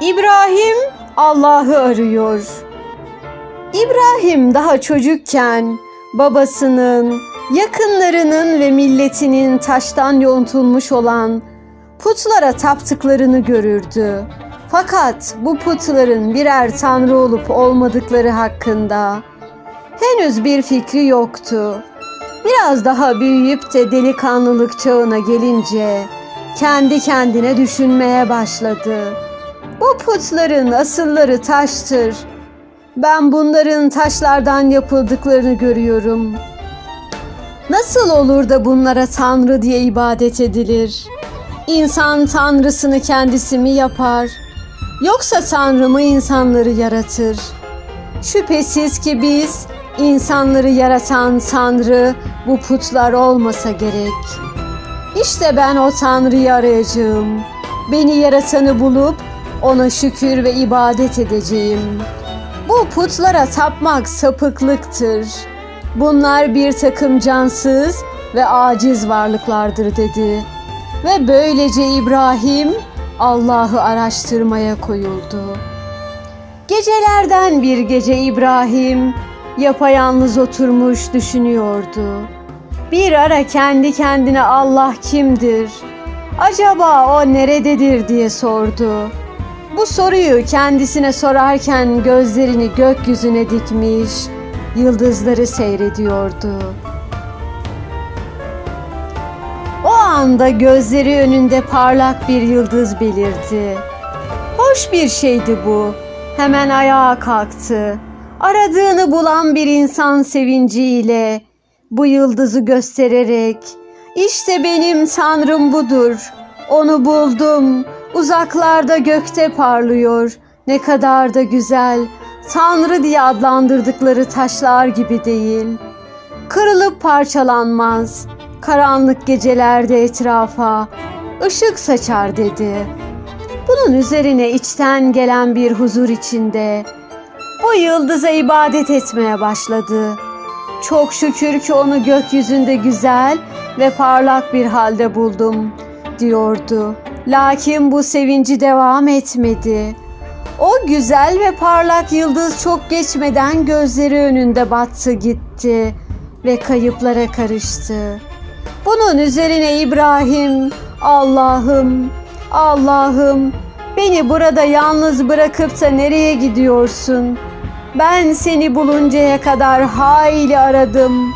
İbrahim Allah'ı arıyor. İbrahim daha çocukken babasının, yakınlarının ve milletinin taştan yontulmuş olan putlara taptıklarını görürdü. Fakat bu putların birer tanrı olup olmadıkları hakkında henüz bir fikri yoktu. Biraz daha büyüyüp de delikanlılık çağına gelince kendi kendine düşünmeye başladı. Bu putların asılları taştır. Ben bunların taşlardan yapıldıklarını görüyorum. Nasıl olur da bunlara tanrı diye ibadet edilir? İnsan tanrısını kendisi mi yapar? Yoksa tanrı mı insanları yaratır? Şüphesiz ki biz insanları yaratan tanrı bu putlar olmasa gerek. İşte ben o tanrıyı arayacağım. Beni yaratanı bulup ona şükür ve ibadet edeceğim. Bu putlara tapmak sapıklıktır. Bunlar bir takım cansız ve aciz varlıklardır dedi. Ve böylece İbrahim Allah'ı araştırmaya koyuldu. Gecelerden bir gece İbrahim yapayalnız oturmuş düşünüyordu. Bir ara kendi kendine Allah kimdir? Acaba o nerededir diye sordu. Bu soruyu kendisine sorarken gözlerini gökyüzüne dikmiş, yıldızları seyrediyordu. O anda gözleri önünde parlak bir yıldız belirdi. Hoş bir şeydi bu. Hemen ayağa kalktı. Aradığını bulan bir insan sevinciyle bu yıldızı göstererek işte benim tanrım budur. Onu buldum. Uzaklarda gökte parlıyor. Ne kadar da güzel. Tanrı diye adlandırdıkları taşlar gibi değil. Kırılıp parçalanmaz. Karanlık gecelerde etrafa ışık saçar dedi. Bunun üzerine içten gelen bir huzur içinde bu yıldıza ibadet etmeye başladı. Çok şükür ki onu gökyüzünde güzel ve parlak bir halde buldum diyordu. Lakin bu sevinci devam etmedi. O güzel ve parlak yıldız çok geçmeden gözleri önünde battı gitti ve kayıplara karıştı. Bunun üzerine İbrahim, Allah'ım, Allah'ım beni burada yalnız bırakıp da nereye gidiyorsun? Ben seni buluncaya kadar hayli aradım.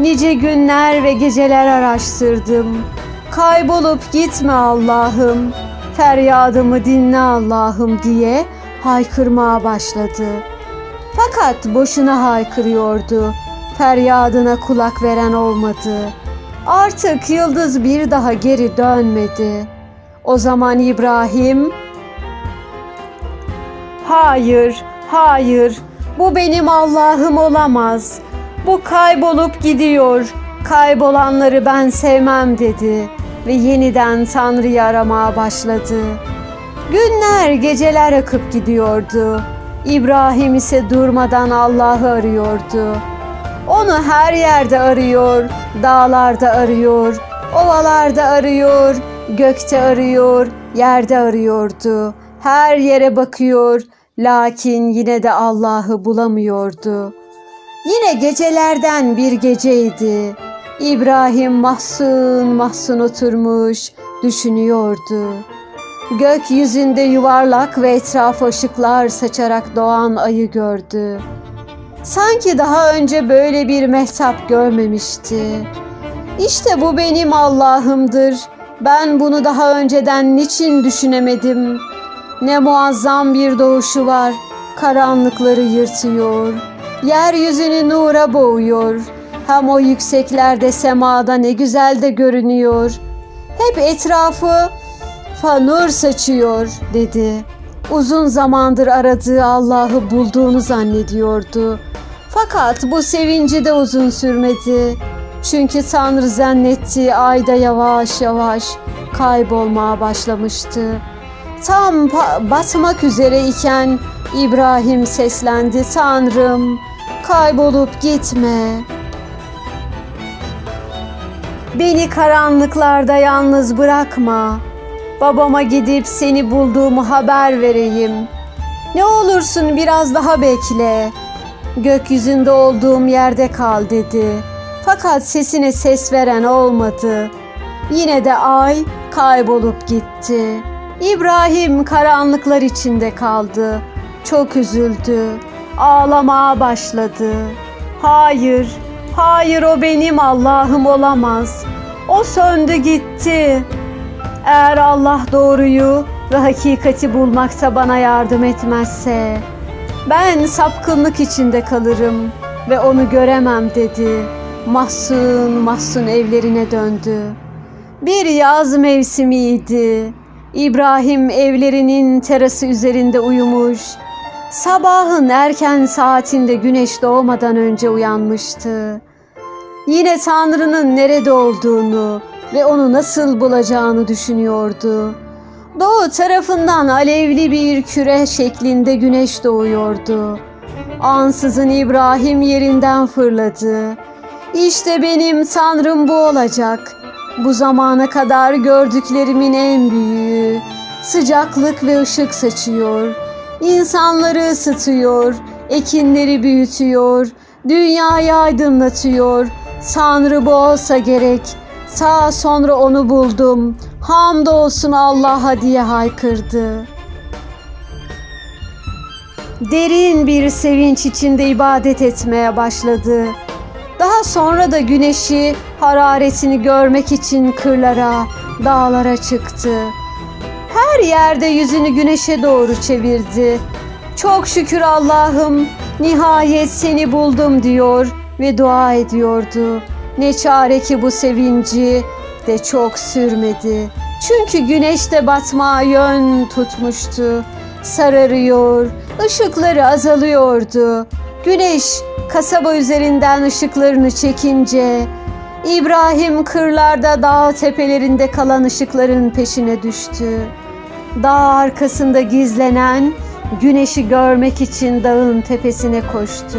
Nice günler ve geceler araştırdım. Kaybolup gitme Allah'ım. Feryadımı dinle Allah'ım diye haykırmaya başladı. Fakat boşuna haykırıyordu. Feryadına kulak veren olmadı. Artık yıldız bir daha geri dönmedi. O zaman İbrahim Hayır, hayır. Bu benim Allah'ım olamaz. Bu kaybolup gidiyor. Kaybolanları ben sevmem dedi ve yeniden Tanrı'yı aramaya başladı. Günler, geceler akıp gidiyordu. İbrahim ise durmadan Allah'ı arıyordu. Onu her yerde arıyor, dağlarda arıyor, ovalarda arıyor, gökte arıyor, yerde arıyordu. Her yere bakıyor, lakin yine de Allah'ı bulamıyordu. Yine gecelerden bir geceydi. İbrahim mahzun mahzun oturmuş, düşünüyordu. Gökyüzünde yuvarlak ve etrafa ışıklar saçarak doğan ayı gördü. Sanki daha önce böyle bir mehtap görmemişti. İşte bu benim Allah'ımdır. Ben bunu daha önceden niçin düşünemedim? Ne muazzam bir doğuşu var. Karanlıkları yırtıyor. Yeryüzünü nura boğuyor. Hem o yükseklerde semada ne güzel de görünüyor. Hep etrafı fanur saçıyor dedi. Uzun zamandır aradığı Allah'ı bulduğunu zannediyordu. Fakat bu sevinci de uzun sürmedi. Çünkü Tanrı zannettiği ayda yavaş yavaş kaybolmaya başlamıştı. Tam batmak üzere iken İbrahim seslendi. Tanrım kaybolup gitme. Beni karanlıklarda yalnız bırakma. Babama gidip seni bulduğumu haber vereyim. Ne olursun biraz daha bekle. Gökyüzünde olduğum yerde kal dedi. Fakat sesine ses veren olmadı. Yine de ay kaybolup gitti. İbrahim karanlıklar içinde kaldı. Çok üzüldü. Ağlamaya başladı. Hayır, hayır o benim Allah'ım olamaz. O söndü gitti. Eğer Allah doğruyu ve hakikati bulmakta bana yardım etmezse ben sapkınlık içinde kalırım ve onu göremem dedi. Mahzun mahzun evlerine döndü. Bir yaz mevsimiydi. İbrahim evlerinin terası üzerinde uyumuş. Sabahın erken saatinde güneş doğmadan önce uyanmıştı. Yine Tanrı'nın nerede olduğunu ve onu nasıl bulacağını düşünüyordu. Doğu tarafından alevli bir küre şeklinde güneş doğuyordu. Ansızın İbrahim yerinden fırladı. İşte benim Tanrım bu olacak. Bu zamana kadar gördüklerimin en büyüğü. Sıcaklık ve ışık saçıyor. İnsanları ısıtıyor, ekinleri büyütüyor, dünyayı aydınlatıyor. Tanrı bu olsa gerek. Sağ sonra onu buldum. Hamdolsun Allah'a diye haykırdı. Derin bir sevinç içinde ibadet etmeye başladı. Daha sonra da güneşi hararetini görmek için kırlara, dağlara çıktı. Her yerde yüzünü güneşe doğru çevirdi. Çok şükür Allah'ım, nihayet seni buldum diyor ve dua ediyordu. Ne çare ki bu sevinci de çok sürmedi. Çünkü güneş de batmaya yön tutmuştu. Sararıyor, ışıkları azalıyordu. Güneş kasaba üzerinden ışıklarını çekince İbrahim kırlarda dağ tepelerinde kalan ışıkların peşine düştü. Dağ arkasında gizlenen güneşi görmek için dağın tepesine koştu.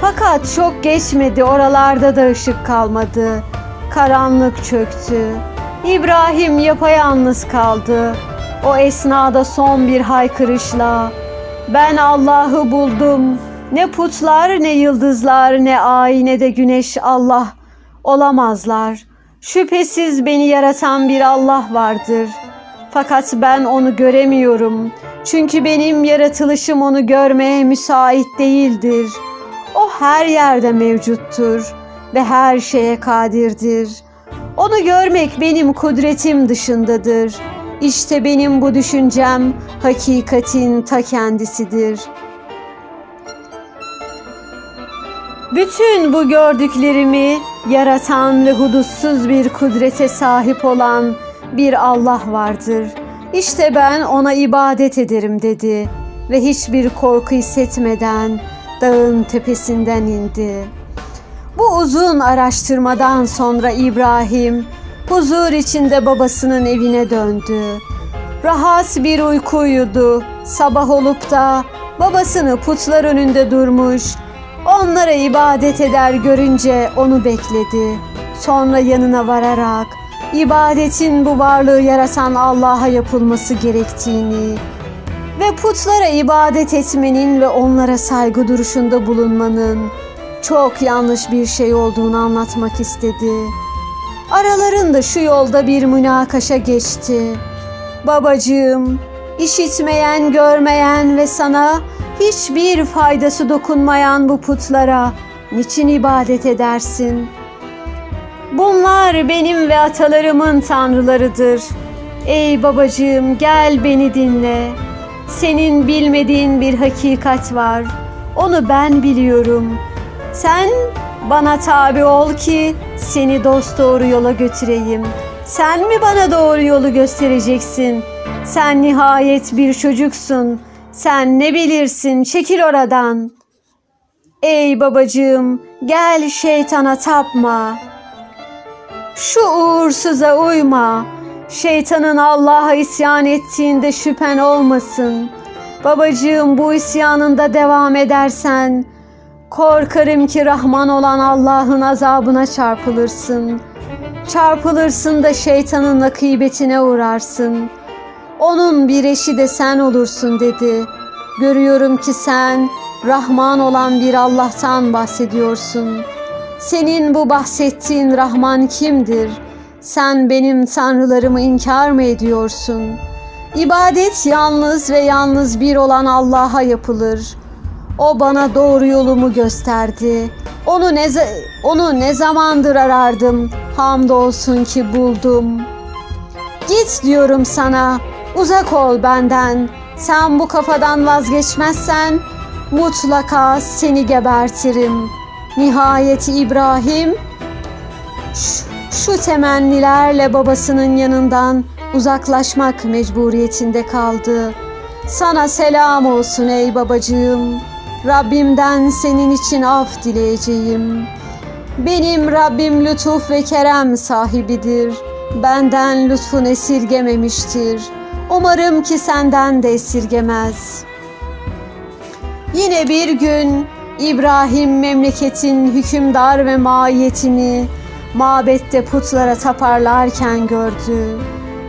Fakat çok geçmedi oralarda da ışık kalmadı. Karanlık çöktü. İbrahim yapayalnız kaldı. O esnada son bir haykırışla ben Allah'ı buldum. Ne putlar ne yıldızlar ne ay ne de güneş Allah olamazlar. Şüphesiz beni yaratan bir Allah vardır. Fakat ben onu göremiyorum. Çünkü benim yaratılışım onu görmeye müsait değildir. O her yerde mevcuttur ve her şeye kadirdir. Onu görmek benim kudretim dışındadır. İşte benim bu düşüncem hakikatin ta kendisidir. Bütün bu gördüklerimi yaratan ve hudutsuz bir kudrete sahip olan bir Allah vardır. İşte ben ona ibadet ederim dedi ve hiçbir korku hissetmeden dağın tepesinden indi. Bu uzun araştırmadan sonra İbrahim huzur içinde babasının evine döndü. Rahat bir uyku uyudu. Sabah olup da babasını putlar önünde durmuş, onlara ibadet eder görünce onu bekledi. Sonra yanına vararak ibadetin bu varlığı yaratan Allah'a yapılması gerektiğini ve putlara ibadet etmenin ve onlara saygı duruşunda bulunmanın çok yanlış bir şey olduğunu anlatmak istedi. Aralarında şu yolda bir münakaşa geçti. Babacığım, işitmeyen, görmeyen ve sana hiçbir faydası dokunmayan bu putlara niçin ibadet edersin? Bunlar benim ve atalarımın tanrılarıdır. Ey babacığım gel beni dinle. Senin bilmediğin bir hakikat var. Onu ben biliyorum. Sen bana tabi ol ki seni dost doğru yola götüreyim. Sen mi bana doğru yolu göstereceksin? Sen nihayet bir çocuksun. Sen ne bilirsin? Çekil oradan. Ey babacığım, gel şeytana tapma. Şu uğursuza uyma. Şeytanın Allah'a isyan ettiğinde şüphen olmasın. Babacığım bu isyanında devam edersen korkarım ki Rahman olan Allah'ın azabına çarpılırsın. Çarpılırsın da şeytanın akıbetine uğrarsın. Onun bir eşi de sen olursun dedi. Görüyorum ki sen Rahman olan bir Allah'tan bahsediyorsun. Senin bu bahsettiğin Rahman kimdir? Sen benim tanrılarımı inkar mı ediyorsun? İbadet yalnız ve yalnız bir olan Allah'a yapılır. O bana doğru yolumu gösterdi. Onu ne onu ne zamandır arardım. Hamdolsun ki buldum. Git diyorum sana. Uzak ol benden. Sen bu kafadan vazgeçmezsen mutlaka seni gebertirim. Nihayet İbrahim şu, temennilerle babasının yanından uzaklaşmak mecburiyetinde kaldı. Sana selam olsun ey babacığım. Rabbimden senin için af dileyeceğim. Benim Rabbim lütuf ve kerem sahibidir. Benden lütfun esirgememiştir. Umarım ki senden de esirgemez. Yine bir gün İbrahim memleketin hükümdar ve mahiyetini mabette putlara taparlarken gördü.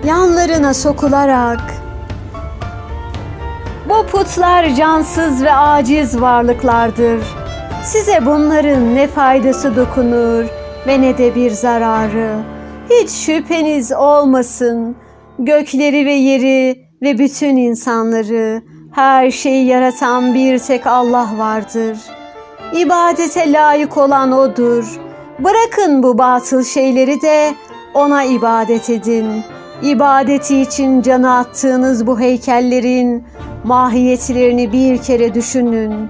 Yanlarına sokularak bu putlar cansız ve aciz varlıklardır. Size bunların ne faydası dokunur ve ne de bir zararı. Hiç şüpheniz olmasın. Gökleri ve yeri ve bütün insanları, her şeyi yaratan bir tek Allah vardır. İbadete layık olan O'dur. Bırakın bu batıl şeyleri de O'na ibadet edin. İbadeti için canı attığınız bu heykellerin mahiyetlerini bir kere düşünün.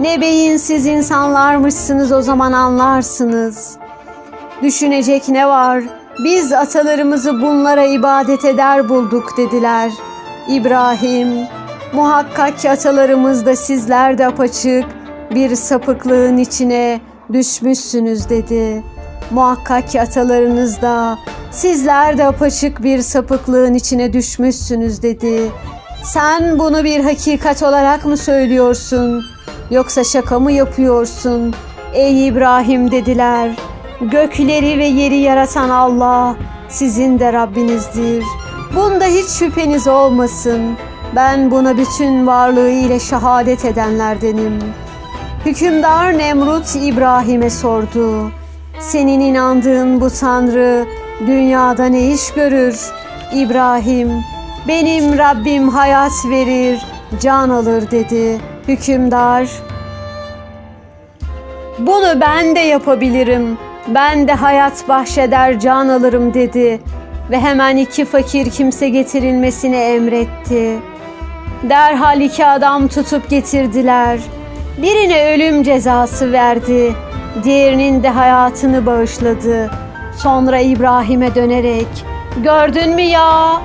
Ne beyinsiz insanlarmışsınız o zaman anlarsınız. Düşünecek ne var? Biz atalarımızı bunlara ibadet eder bulduk dediler. İbrahim, muhakkak ki atalarımız da sizler de apaçık bir sapıklığın içine düşmüşsünüz dedi. Muhakkak ki atalarınız da sizler de apaçık bir sapıklığın içine düşmüşsünüz dedi. Sen bunu bir hakikat olarak mı söylüyorsun yoksa şaka mı yapıyorsun? Ey İbrahim dediler. Gökleri ve yeri yaratan Allah sizin de Rabbinizdir. Bunda hiç şüpheniz olmasın. Ben buna bütün varlığı ile şehadet edenlerdenim. Hükümdar Nemrut İbrahim'e sordu. Senin inandığın bu Tanrı dünyada ne iş görür? İbrahim, benim Rabbim hayat verir, can alır dedi. Hükümdar, bunu ben de yapabilirim. Ben de hayat bahşeder can alırım dedi ve hemen iki fakir kimse getirilmesini emretti. Derhal iki adam tutup getirdiler. Birine ölüm cezası verdi, diğerinin de hayatını bağışladı. Sonra İbrahim'e dönerek, gördün mü ya?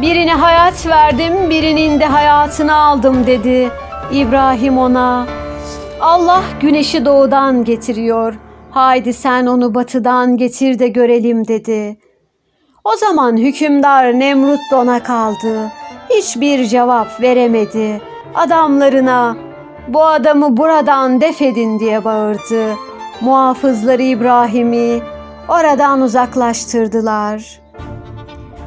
Birine hayat verdim, birinin de hayatını aldım dedi. İbrahim ona, Allah güneşi doğudan getiriyor. Haydi sen onu batıdan getir de görelim dedi. O zaman hükümdar Nemrut dona kaldı. Hiçbir cevap veremedi. Adamlarına bu adamı buradan defedin diye bağırdı. Muhafızları İbrahim'i oradan uzaklaştırdılar.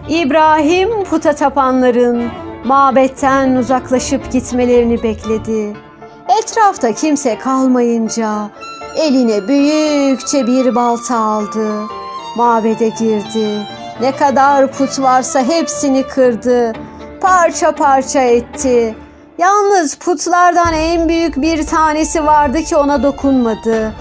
İbrahim puta tapanların mabetten uzaklaşıp gitmelerini bekledi. Etrafta kimse kalmayınca eline büyükçe bir balta aldı. Mabede girdi. Ne kadar put varsa hepsini kırdı. Parça parça etti. Yalnız putlardan en büyük bir tanesi vardı ki ona dokunmadı.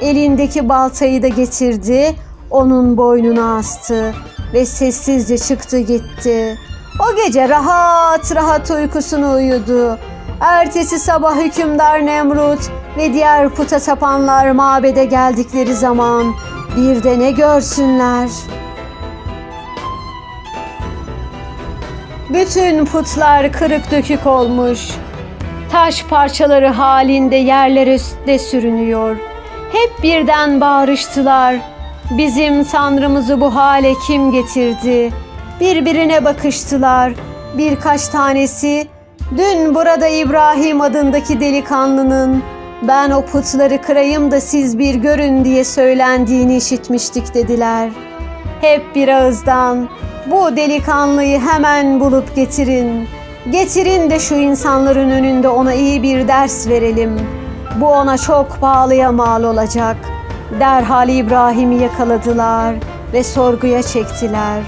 Elindeki baltayı da getirdi, onun boynuna astı ve sessizce çıktı gitti. O gece rahat rahat uykusunu uyudu. Ertesi sabah hükümdar Nemrut ve diğer puta tapanlar mabede geldikleri zaman bir de ne görsünler. Bütün putlar kırık dökük olmuş. Taş parçaları halinde yerlere üstte sürünüyor. Hep birden bağırıştılar. Bizim tanrımızı bu hale kim getirdi? Birbirine bakıştılar. Birkaç tanesi dün burada İbrahim adındaki delikanlının ben o putları kırayım da siz bir görün diye söylendiğini işitmiştik dediler. hep bir ağızdan bu delikanlıyı hemen bulup getirin. Getirin de şu insanların önünde ona iyi bir ders verelim. Bu ona çok pahalıya mal olacak. Derhal İbrahim'i yakaladılar ve sorguya çektiler.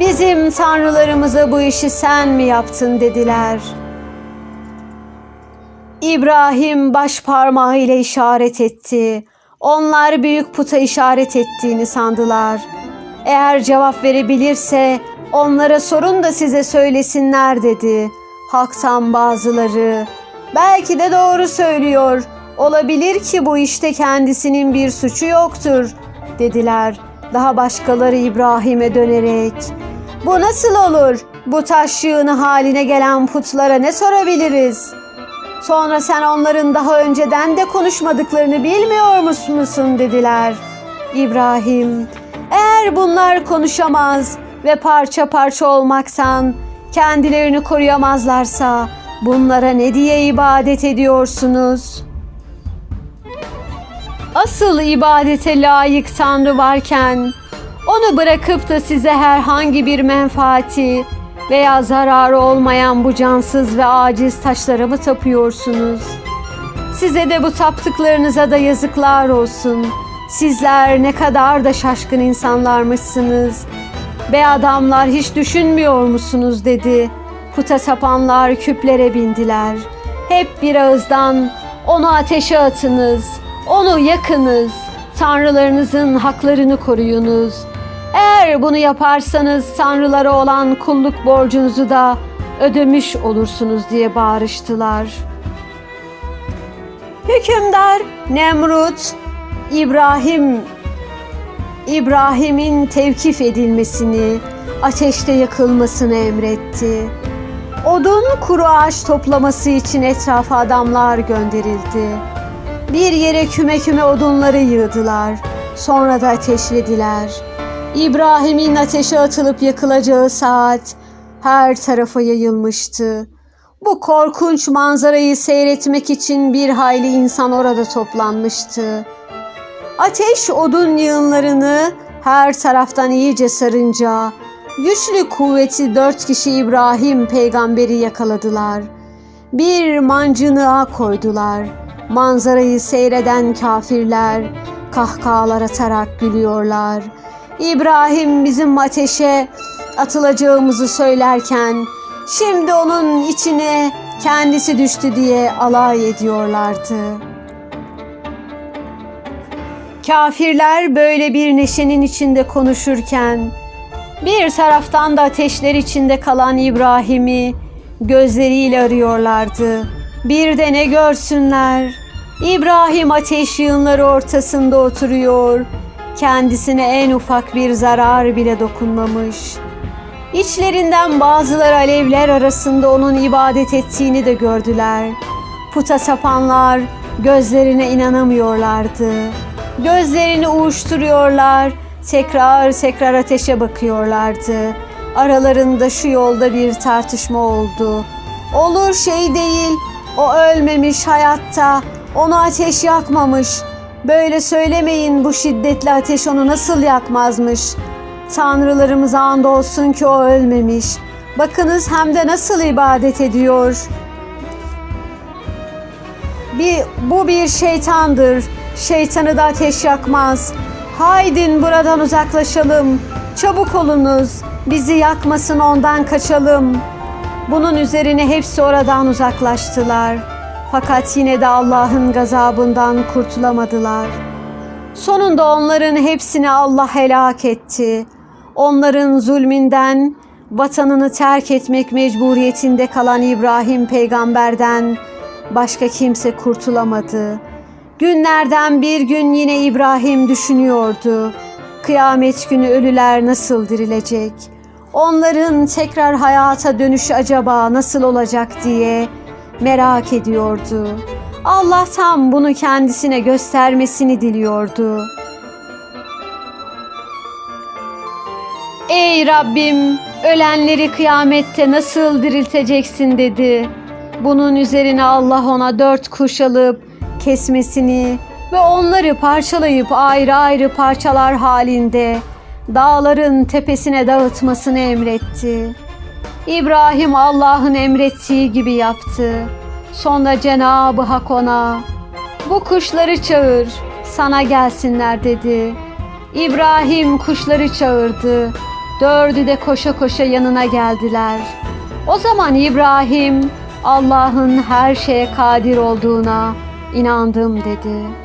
Bizim tanrılarımıza bu işi sen mi yaptın dediler. İbrahim baş parmağı ile işaret etti. Onlar büyük puta işaret ettiğini sandılar. Eğer cevap verebilirse onlara sorun da size söylesinler dedi. Hak'tan bazıları. Belki de doğru söylüyor. Olabilir ki bu işte kendisinin bir suçu yoktur dediler. Daha başkaları İbrahim'e dönerek. Bu nasıl olur? Bu taş yığını haline gelen putlara ne sorabiliriz? Sonra sen onların daha önceden de konuşmadıklarını bilmiyor musun dediler. İbrahim, eğer bunlar konuşamaz ve parça parça olmaksan, kendilerini koruyamazlarsa bunlara ne diye ibadet ediyorsunuz? Asıl ibadete layık Tanrı varken onu bırakıp da size herhangi bir menfaati veya zararı olmayan bu cansız ve aciz taşlara mı tapıyorsunuz? Size de bu taptıklarınıza da yazıklar olsun. Sizler ne kadar da şaşkın insanlarmışsınız. Be adamlar hiç düşünmüyor musunuz dedi. Puta tapanlar küplere bindiler. Hep bir ağızdan onu ateşe atınız, onu yakınız, tanrılarınızın haklarını koruyunuz. Eğer bunu yaparsanız tanrılara olan kulluk borcunuzu da ödemiş olursunuz diye bağırıştılar. Hükümdar Nemrut İbrahim İbrahim'in tevkif edilmesini, ateşte yakılmasını emretti. Odun kuru ağaç toplaması için etrafa adamlar gönderildi. Bir yere küme küme odunları yığdılar. Sonra da ateşlediler. İbrahim'in ateşe atılıp yakılacağı saat her tarafa yayılmıştı. Bu korkunç manzarayı seyretmek için bir hayli insan orada toplanmıştı. Ateş odun yığınlarını her taraftan iyice sarınca güçlü kuvveti dört kişi İbrahim peygamberi yakaladılar. Bir mancınığa koydular. Manzarayı seyreden kafirler kahkahalar atarak gülüyorlar. İbrahim bizim ateşe atılacağımızı söylerken şimdi onun içine kendisi düştü diye alay ediyorlardı. Kafirler böyle bir neşenin içinde konuşurken bir taraftan da ateşler içinde kalan İbrahim'i gözleriyle arıyorlardı. Bir de ne görsünler? İbrahim ateş yığınları ortasında oturuyor. Kendisine en ufak bir zarar bile dokunmamış. İçlerinden bazıları alevler arasında onun ibadet ettiğini de gördüler. Puta sapanlar gözlerine inanamıyorlardı. Gözlerini uyuşturuyorlar, tekrar tekrar ateşe bakıyorlardı. Aralarında şu yolda bir tartışma oldu. Olur şey değil, o ölmemiş hayatta, onu ateş yakmamış. Böyle söylemeyin bu şiddetli ateş onu nasıl yakmazmış. Tanrılarımız and olsun ki o ölmemiş. Bakınız hem de nasıl ibadet ediyor. Bir, bu bir şeytandır. Şeytanı da ateş yakmaz. Haydin buradan uzaklaşalım. Çabuk olunuz. Bizi yakmasın ondan kaçalım. Bunun üzerine hepsi oradan uzaklaştılar. Fakat yine de Allah'ın gazabından kurtulamadılar. Sonunda onların hepsini Allah helak etti. Onların zulmünden vatanını terk etmek mecburiyetinde kalan İbrahim peygamberden başka kimse kurtulamadı. Günlerden bir gün yine İbrahim düşünüyordu. Kıyamet günü ölüler nasıl dirilecek? Onların tekrar hayata dönüşü acaba nasıl olacak diye merak ediyordu. Allah tam bunu kendisine göstermesini diliyordu. Ey Rabbim, ölenleri kıyamette nasıl dirilteceksin dedi. Bunun üzerine Allah ona dört kuş alıp kesmesini ve onları parçalayıp ayrı ayrı parçalar halinde dağların tepesine dağıtmasını emretti. İbrahim Allah'ın emrettiği gibi yaptı. Sonra Cenab-ı Hak ona bu kuşları çağır sana gelsinler dedi. İbrahim kuşları çağırdı. Dördü de koşa koşa yanına geldiler. O zaman İbrahim Allah'ın her şeye kadir olduğuna inandım dedi.